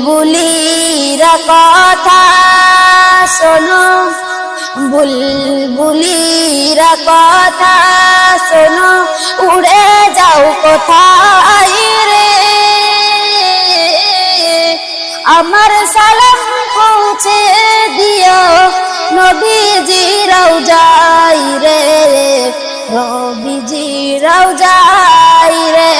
বুলবুলিরা কথা শোনো, বুলবুলির কথা শোনো, উড়ে যাও কোথায় রে? আমার সালাম পৌঁছে দিও নবীজি যাই রে নবীজি যাই রে।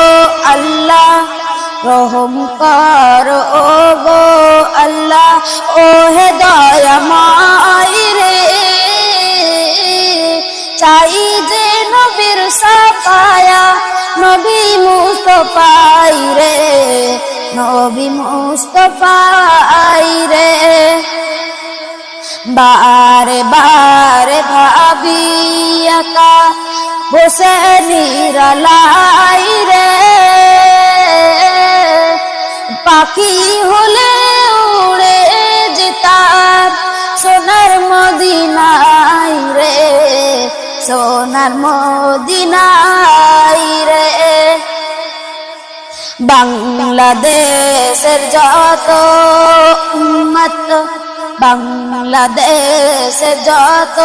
রহম কর ও গো আল্লাহ ও হে দয়াময় রে। চাই যে নবীর সাফায়া, নবী মুস্তফাই রে, নবী মুস্তফাই রে। বারে বারে ভাবি একা বসে নিরালাই পাখি হলে উড়ে যেতাম। সোনার মদিনাই রে, সোনার মদিনাই রে। বাংলাদেশের যত উম্মত, বাংলাদেশের যত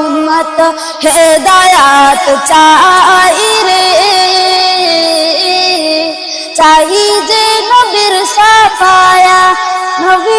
উম্মত, হেদায়াত চাই রে। চাই যে সাফায়া নবী